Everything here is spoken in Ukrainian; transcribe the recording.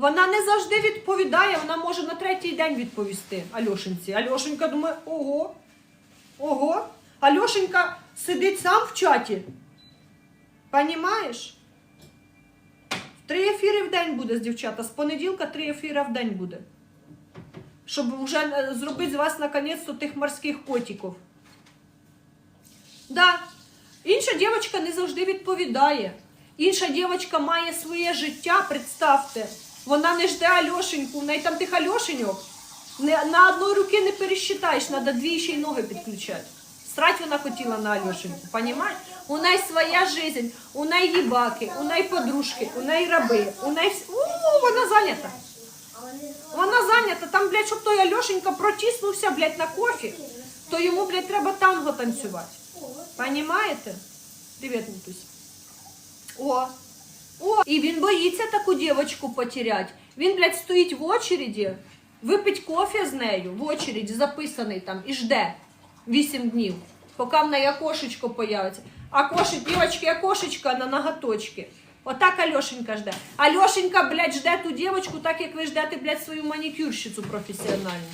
Вона не завжди відповідає, вона може на третій день відповісти Альошенці. Альошенька думає, ого, ого. Альошенька сидить сам в чаті. Понімаєш? Три ефіри в день буде з дівчата. З понеділка три ефіри в день буде. Щоб вже е, зробити з вас наконець-то тих морських котиків. Да. Інша дівчинка не завжди відповідає. Інша дівчинка має своє життя, представте. Вона не жде Альошеньку, в неї там тих Альошеньок. Не, на одної руки не пересчитаєш, треба дві ще й ноги підключати. Срать вона хотіла на Альошеньку, понімаєш? У неї своя жизнь, у неї їбаки, у неї подружки, у неї раби, у неї... вс- У, вона зайнята. Вона зайнята, там, блядь, щоб той Альошенька протиснувся, блядь, на кофі, то йому, блядь, треба танго танцювати. Понімаєте? Привіт, Мітусь. О, о, і він боїться таку дівочку потерять. Він, блядь, стоїть в очереді, випить кофе з нею в очереді, записаний там, і жде 8 днів, поки в неї окошечко появиться. А кошечко, дівочки, окошечко на ноготочки. Отак Альошенька жде. Альошенька, блядь, жде ту дівочку, так як ви ждете, блядь, свою манікюрщицю професіональну.